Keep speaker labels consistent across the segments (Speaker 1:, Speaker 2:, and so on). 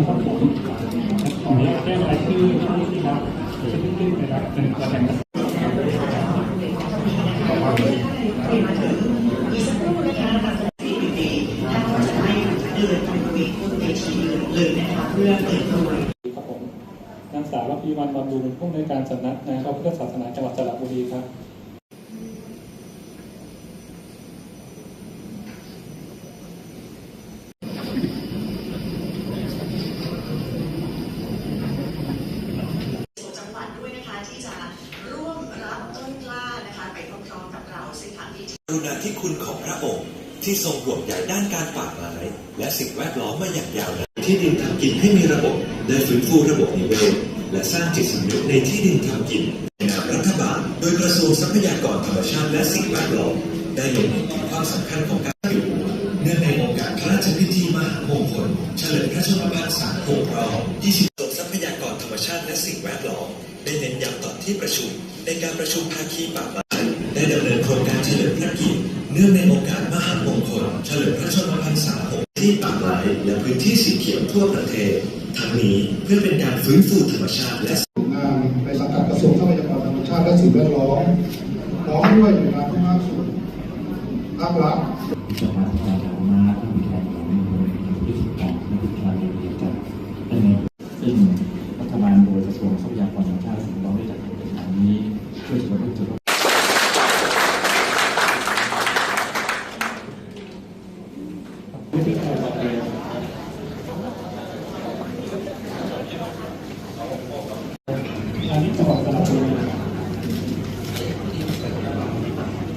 Speaker 1: นะครับผมข
Speaker 2: ออนุญาตได้รายชื่อผู้ที่รับชื่อที่ได้รับเป็นตัว
Speaker 1: แทนนางสาวรัพีวันบำรุงผู้ในการสำนักงานพระพุทธศาสนาจังหวัดสระบุรีครับ
Speaker 2: ราซึ่งทางที่
Speaker 3: กรุณาธิคุณของพระองค์ที่ทรงห่วงใยด้านการป่าไม้และสิ่งแวดล้อมมาอย่างยาวนานที่ดินทำกินให้มีระบบได้ฟื้นฟูระบบนิเวศและสร้างจิตสำนึกในที่ดินทำกินในนามรัฐบาล โดยกระทรวงทรัพยากรธรรมชาติและสิ่งแวดล้อมได้ลงเห็นถึงความสำคัญของการอยู่เนื่องในโอกาสพระราชพิธีมหามงคลเฉลิมพระชนมพรรษาครบรอบ20กรมทรัพยากรธรรมชาติและสิ่งแวดล้อมได้เน้นย้ำต่อที่ประชุม ในการประชุมภาคีป่าไม้ ได้ดำเนินโครงการเฉลิมพระเกียรติเนื่องในโอกาสมหามงคลเฉลิมพระชนมพรรษาหกที่ป่าไม้และพื้นที่สีเขียวทั่วประเทศ ทั้งนี้เพื่อเป็นการฟื้นฟูธรรมชาติและ
Speaker 4: งานในสังกัดกระทรวงทรัพยากรธรรมชาติและสิ่งแวดล้อมพร้อมด้วยหน่วยงานทุกภาคส่วนภาครัฐ
Speaker 5: สภาสภาสาธารณะที่มีการของในบริเวณที่สิบการและที่การเรียนรู้กันได้ในซึ่งรัฐบาลโดยกระทรวงทรัพยากรธรรมชาติและสิ่งแวดล้อมได้จัดกิจกรรมนี้เพื่อจะกระตุ้นจุด
Speaker 1: วิธีการบอกเลย อันนี้จังหวัดสระบุรี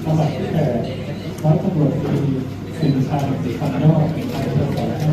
Speaker 1: จังหวัดที่แปดร้อยตำรวจตรีสินชัยพันยอดเป็นนายตำรวจแห่งชาติ